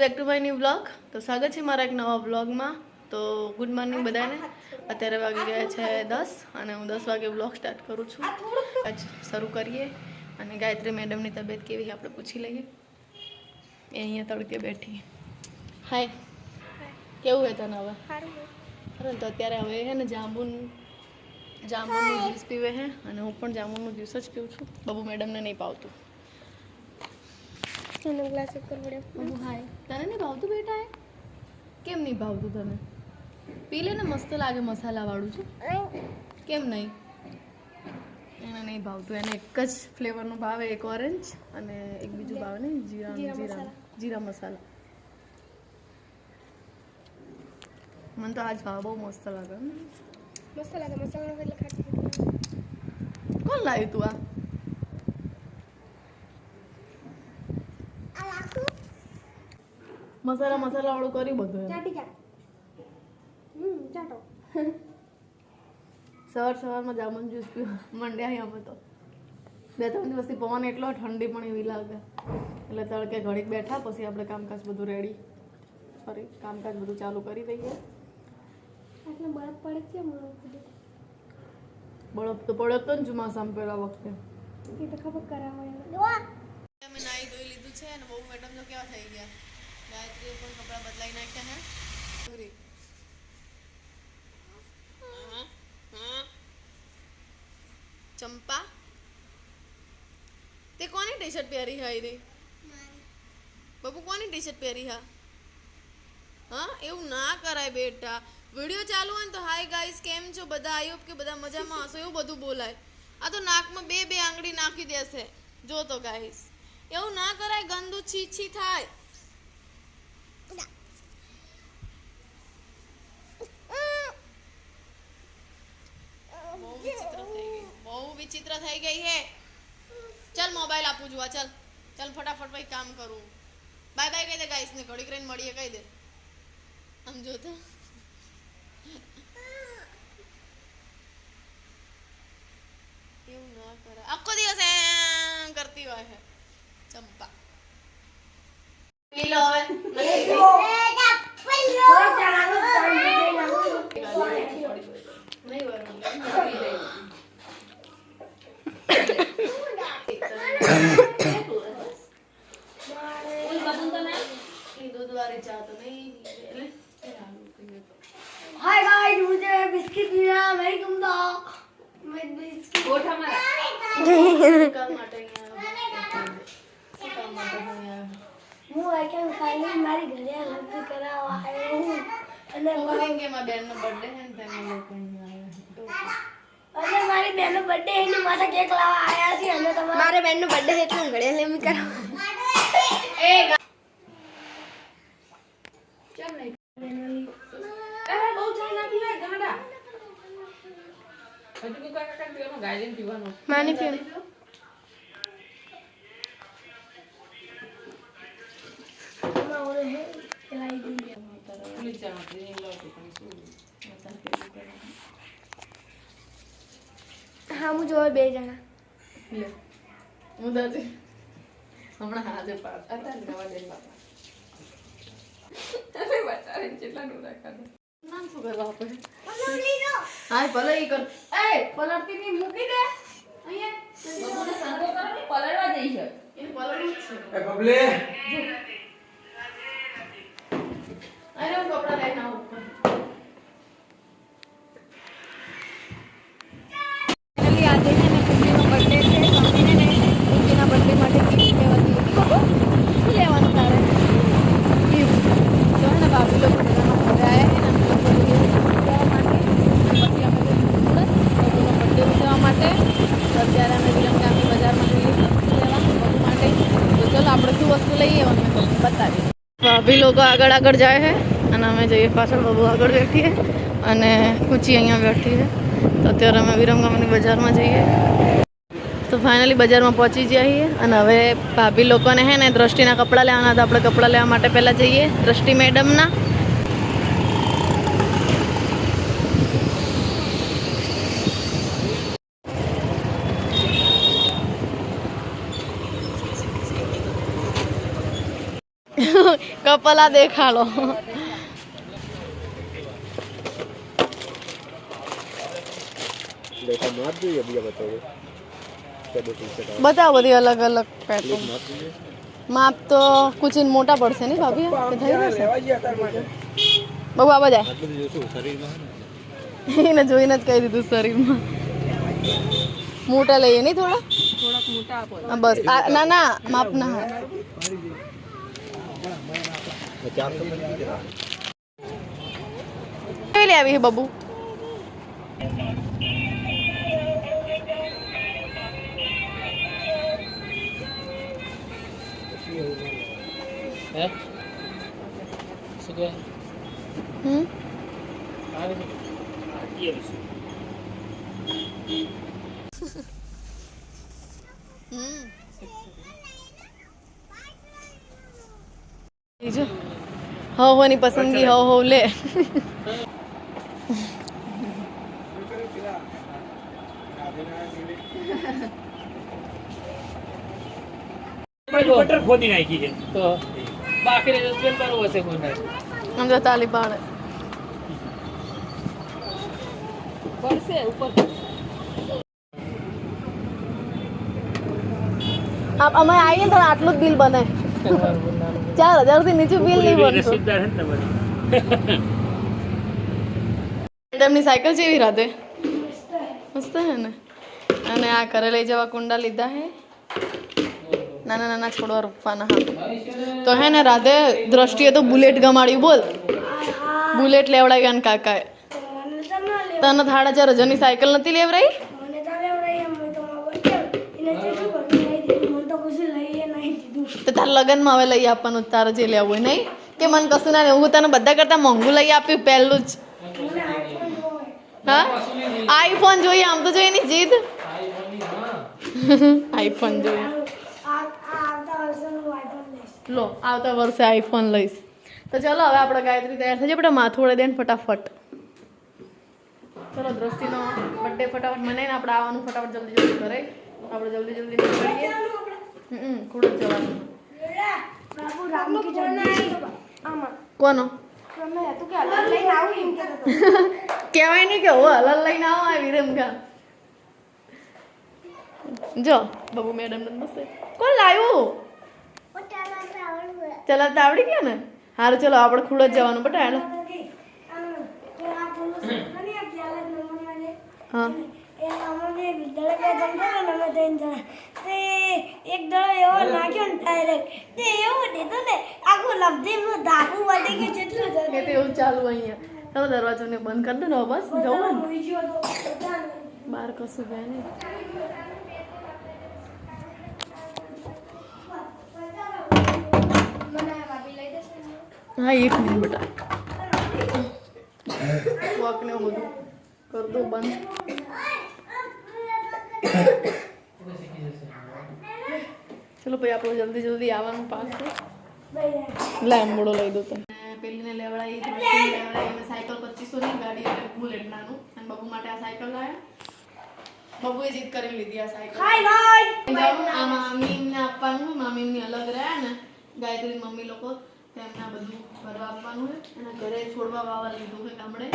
Back to my new blog તો સ્વાગત છે મારા એક નવા બ્લોગમાં તો ગુડ મોર્નિંગ બધાને. અત્યારે વાગી ગયા છે દસ અને હું દસ વાગે બ્લોગ સ્ટાર્ટ કરું છું. આજ શરૂ કરીએ. અને ગાયત્રી મેડમની તબિયત કેવી છે આપણે પૂછી લઈએ. એ અહીંયા તડકે બેઠી. હાય કેવું છે તને હવે? અરે તો અત્યારે હવે છે ને જાંબુન જાંબુનું જ્યુસ પીવે છે અને હું પણ જાંબુનું જ્યુસ જ પીવું છું. બબુ મેડમને નહીં પાવતું. એનો ગ્લાસ ઉપર પડ્યો. હાય તને નહીં ભાવતું બેટા કેમ નહીં ભાવતું તને? પી લે ને મસ્ત લાગે મસાલાવાળું છે. કેમ નહીં? એને નહીં ભાવતું. એને એક જ ફ્લેવરનું ભાવે એક ઓરેન્જ અને એક બીજું ભાવે ને જીરા જીરા જીરા. મસાલા. મને તો આજ ભાવ બહુ મસ્ત લાગે. મસ્ત લાગે મસાલા કોણ લાવ્યું તું આ? મસાલા મસાલા વાળું કર્યું બધું ચાટી ચાટ. હમ ચાટો. સવાર સવારમાં જામુન જ્યુસ પીવા. મંડ્યા અહીં અમે તો. બે ત્રણ દિવસથી પવન એટલો ઠંડી પણ એવી લાગે. એટલે તડકે ઘડીક બેઠા પછી આપણે કામકાજ બધું રેડી સોરી કામકાજ બધું ચાલુ કરી દઈએ. આટલે બરફ પડે છે મને બળપ તો પડતો તો ને ચોમાસામાં પેલા વખતે. એ તો ખબર કરાવે અમે નાઈ ધોઈ લીધું છે અને બહુ મેડમ તો કેવા થઈ ગયા? ગાયત્રીએ પણ કપડાં બદલાઈ નાખ્યા હે. ચંપા? તે કોની ટી શર્ટ પહેરી હા રે બાપુ કોની ટી શર્ટ પહેરી હા? હા એવું ના કરાય બેટા. વીડિયો ચાલુ હોય ને તો હાય ગાઈસ કેમ છો? બધા? આવ્યો કે બધા મજામાં હશો. એવું બધું બોલાય. આ તો નાકમાં બે બે આંગળી નાખી દેશે. જો તો ગાઈસ એવું ના કરાય ગંદુ છી છી થાય બહુ વિચિત્ર થઈ ગઈ બહુ વિચિત્ર થઈ ગઈ હે ચાલ મોબાઈલ આપું છું આ ચાલ ચાલ ફટાફટ ભાઈ કામ કરું બાય બાય કહી દે ગાઈસ ને ઘડીક રહીને મળીએ કહી દે આમ જો તો એવું ના કરે આખો દિવસ એમ કરતી હોય છે ચંપા પી લો હવે નહીં વરું. એ દૂધવાળી ચા તો નહીં પીવે. એટલે ચાલુ પીવે તો. हाय गाइस मुझे बिस्किट मिला वेलकम द मैं बिस्किट શું કામ માટે અહીંયા આવ્યો? શું કામ માટે અહીંયા આવ્યો? હું આઈકન ખાઈને મારી ઘરે લગ્ન કરાવવા આવ્યો હું અને હું એમ કે મારા બેનનો birthday છે ને તો એમાં લોકો અહીંયા આવ્યા છે. અને મારી બેનનો બર્થડે એની માથે કેક લાવવા આવ્યા છે અને તમારે મારે બેનનો બર્થડે છે એટલે ઘરે લઈને કરાવવા એ? માની પીવાનું હા હું જોવે બે જણા. લે. હું દાદી. હમણાં હાજે પાડ અત્યારે નવા જઈને બાપા નામ શું કરવા આપે હા ભલે ઈ કર. એ પલળતી નહીં મૂકી દે. અહીંયા. બબુને સાંધો કરો ને પલળવા દઈ છે. એને પલળવું જ છે. એ બબલે. અરે હું લઈને આવું બર્થડે છે, મમ્મીને અમે છે બર્થડે માટે ગિફ્ટ લેવાની શું લેવાનું તારે? ગિફ્ટ ને ભાભી લોકો બધાના ઘરે આવ્યા અમે અમે માટે, અત્યારે અમે વિલંગામી બજારમાં જઈએ તો ચલો, આપણે શું વસ્તુ લઈએ તમને બતાવીએ. ભાભી લોકો આગળ આગળ જાય છે, અને અમે જઈએ પાછળ, બબુ આગળ બેઠીએ અને કુચી અહીંયા બેઠી છે. તો અત્યારે અમે વિરમગામની બજારમાં જઈએ. તો ફાઇનલી બજારમાં પહોંચી જઈએ અને હવે ભાભી લોકોને હે ને દ્રષ્ટિના કપડાં લેવાના હતા. આપણે કપડાં લેવા માટે પહેલાં જઈએ દ્રષ્ટિ મેડમના. કપલા દેખાડો. દેખા માર જોઈએ બતાવો બતાવો બધી અલગ અલગ પેટર્ન માપ તો કુચીન મોટા પડશે નહીં ભાભી? થઈ જશે. બહુ આ બધું ને એને જોઈને જ કહી દીધું શરીરમાં. મોટા લઈએ નહીં થોડા? થોડાક મોટા આપો બસ ના ના, માપ ના હા કઈ ચારસો આવી હે કેવી બબુ. કહે હમ? હવ હોની પસંદગી હવ હવ લે. બટર ખોદી નાખી છે. તો બાકી છે કોઈ તો તાલી પાડે પડશે ઉપર. આપ અમે આવીએ ને તો આટલું જ બિલ બને. ચાર હજારથી નીચું બિલ નહીં બનતું. મેડમની સાયકલ જેવી રાતે મસ્ત હે ને? અને આ ઘરે લઈ જવા કુંડા લીધા હે. નાના નાના છોડવા રોપવાના હા. તો હે ને રાધે દ્રષ્ટિએ તો બુલેટ ગમાડ્યું બોલ. બુલેટ લેવડાવી ને કાકાએ. તને થાડા ચાર હજારની સાયકલ નથી લેવડાવી મને તો તારા લગ્નમાં હવે લઈ આપવાનું તારે જે લેવું હોય નહીં? કે મને કશું ના લેવું હું તને બધા કરતાં મોંઘું લઈ આપ્યું પહેલું જ. હા? આઈફોન જોઈએ આમ તો જોઈએ ની જીદ? આઈફોન જોઈએ આ આ આવતા વર્ષે હું આઈફોન લઈશ લો, આવતા વર્ષે આઈફોન લઈશ. તો ચલો, હવે આપણે ગાયત્રી તૈયાર થઈ જાય. આપણે માથું ઓળે દે ફટાફટ. ચલો, દ્રષ્ટિનો બર્થડે ફટાફટ મને ને આપણે આવવાનું ફટાફટ જલ્દી જલ્દી કરે આપણે જલ્દી જલ્દી નીકળીએ. હમ જ જવાનું. રામ કી કોનો? કે આવું કહેવાય નહીં કે હલલ લઈને આવો, આ વિરમગા જો, બાબુ મેડમ કોણ લાવ્યું ચલાવતા આવડી ગયા ને? હારું ચલો, આપણે ખુડ જ જવાનું બટા હા. એક દડો એવો નાખ્યો ને ડાયરેક્ટ તે એવો દીધો ને આખું લપસી નું ધાબુ ગયું જેટલું કે તે ચાલુ અહીંયા. ચલો દરવાજો બંધ કરી દો ને બસ, જવું તો. બહાર કશું ગયા નહીં. હા એક મિનિટ બેટા. વાકને બધું કર દો બંધ. ચલો ભાઈ આપણે જલ્દી જલ્દી આવવાનું લાઈન મોડો લઈ દો તમે. પેલીને લેવડાવી લેવડાવી સાયકલ પચીસો ની ગાડી બુલેટ નાનું. અને બબુ માટે આ સાયકલ લાવ્યા બબુએ જીત કરી લીધી આ સાયકલ. આ મામીને આપવાનું મામીની અલગ રહ્યા ને. ગાયત્રી મમ્મી લોકો એમને આ બધું ભરવા આપવાનું હોય અને ઘરે છોડવા વાવા લીધું છે ગામડે.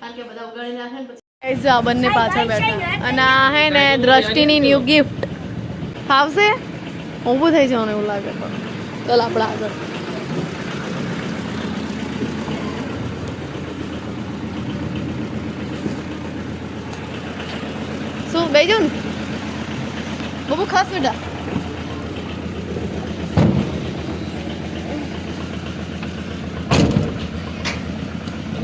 કારણ કે બધા ઉગાડી નાખે ને આ બંને પાછળ બેઠા. અને આ હે ને દ્રષ્ટિની ન્યૂ ગિફ્ટ ફાવશે? ઊભું થઈ જવાનું એવું લાગે ચાલ આપણે આગળ. શું બેજો ને. બહુ ખાસ બેટા બધું નહીં લીધું હા પાછળ નહીં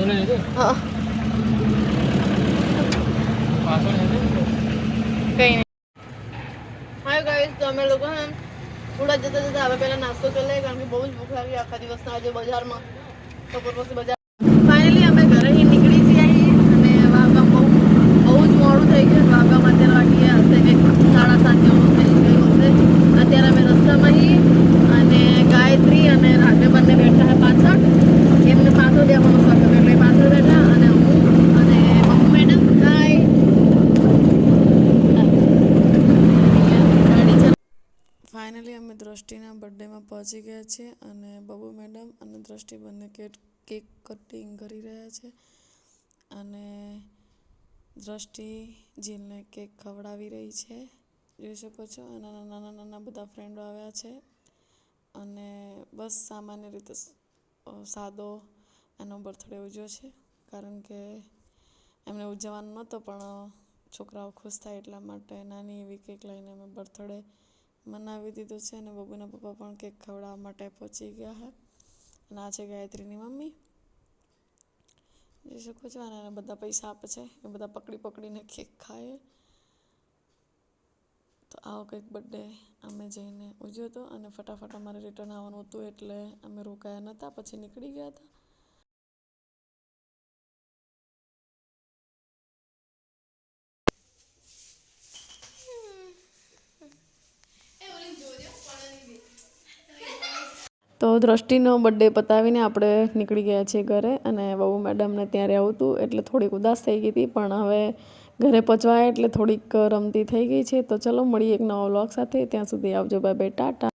કઈ નહીં હાય ગાઈસ તો અમે લોકો થોડા જતા જતા હવે પહેલા નાસ્તો કરી લઈએ કારણ કે બહુ જ ભૂખ લાગી આખા દિવસના આજે બજારમાં. બપોર પછી બજાર ફાઇનલી અમે ઘરેથી નીકળી છીએ અને વાગા બહુ બહુ જ મોડું થઈ ગયું વાગામાં અત્યારે વાગી ગયા હશે કંઈક સાડા સાત જેવું થઈ ગયું હશે અત્યારે અમે રસ્તામાં છીએ અને ગાયત્રી અને રાધે બંને બેઠા છે પાછળ એમને પાછળ બેસવાનું શોખ હતો એટલે એ પાછળ બેઠા અને હું અને મમ્મી મેડમ હાય ફાઇનલી અમે દ્રષ્ટિના બર્થડેમાં પહોંચી ગયા છે અને બબુ મેડમ અને દ્રષ્ટિ બંને કેક કેક કટિંગ કરી રહ્યા છે અને દ્રષ્ટિ જીલને કેક ખવડાવી રહી છે. જોઈ શકો છો નાના નાના નાના બધા ફ્રેન્ડો આવ્યા છે અને બસ સામાન્ય રીતે સાદો એનો બર્થડે ઉજવ્યો છે. કારણ કે એમને ઉજવવાનો નહોતો પણ છોકરાઓ ખુશ થાય એટલા માટે નાની એવી કેક લઈને અમે બર્થડે મનાવી દીધો છે અને બબુના પપ્પા પણ કેક ખવડાવવા માટે પહોંચી ગયા છે અને આ છે ગાયત્રીની મમ્મી. જોઈ શકો છો, અને બધા પૈસા આપે છે. એ બધા પકડી પકડીને કેક ખાય. તો આવો કંઈક બર્થડે અમે જઈને ઉજવ્યો હતો અને ફટાફટ અમારે રિટર્ન આવવાનું હતું એટલે અમે રોકાયા નહોતા, પછી નીકળી ગયા હતા. તો દ્રષ્ટિનો બર્થડે પતાવીને આપણે નીકળી ગયા છીએ ઘરે અને બહુ મેડમને ત્યાં રહેવું હતું એટલે થોડીક ઉદાસ થઈ ગઈ હતી, પણ હવે ઘરે પહોંચવાય એટલે થોડીક રમતી થઈ ગઈ છે. તો ચલો મળીએ એક નવો વ્લોગ સાથે. ત્યાં સુધી આવજો. Bye bye Tata